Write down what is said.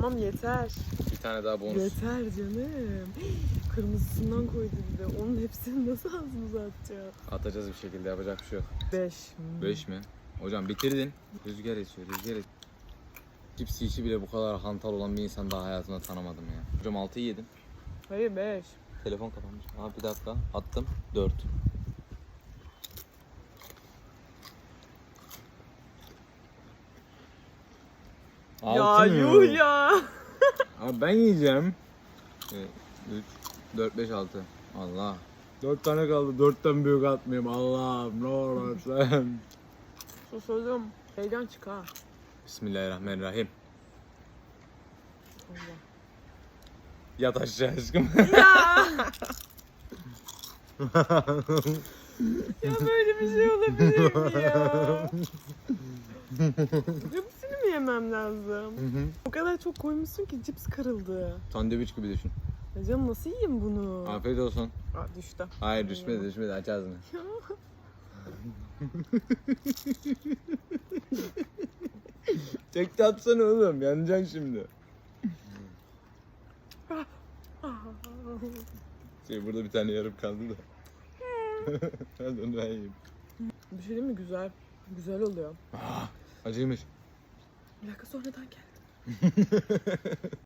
Tamam yeter. Bir tane daha bonus. Yeter canım. Kırmızısından koydu bir de. Onun hepsini nasıl ağzımıza atacağız? Atacağız bir şekilde yapacak bir şey yok. 5. 5 mi? Hocam bitirdin. Rüzgar esiyor, rüzgar esiyor. Cips yiyişi bile bu kadar hantal olan bir insan daha hayatımda tanımadım ya. Hocam 6'yı yedin. Hayır 5. Telefon kapanmış. Aa bir dakika. Attım. 4. Ya yuh ya. Abi ben yiyeceğim. 3, 4, 5, 6. Allah. 4 tane kaldı. 4'ten büyük atmayayım. Allah'ım ne olur sen. Susadım. Heyecan çık ha. Bismillahirrahmanirrahim. Allah. Yat aşağı aşkım. Ya. ya böyle bir şey olabilir mi ya? Yemem lazım? O kadar çok koymuşsun ki cips kırıldı. Sandviç gibi düşün. Ya canım nasıl yiyeyim bunu? Afiyet olsun. Aa, düştü. Hayır düşmedi düşmedi aç ağzını. Tek atsana oğlum yanacaksın şimdi. Şey burada bir tane yarım kaldı da. Hadi onu ben yiyeyim. Bir şey değil mi? Güzel. Güzel oluyor. Acıymış. Bir dakika sonradan geldi.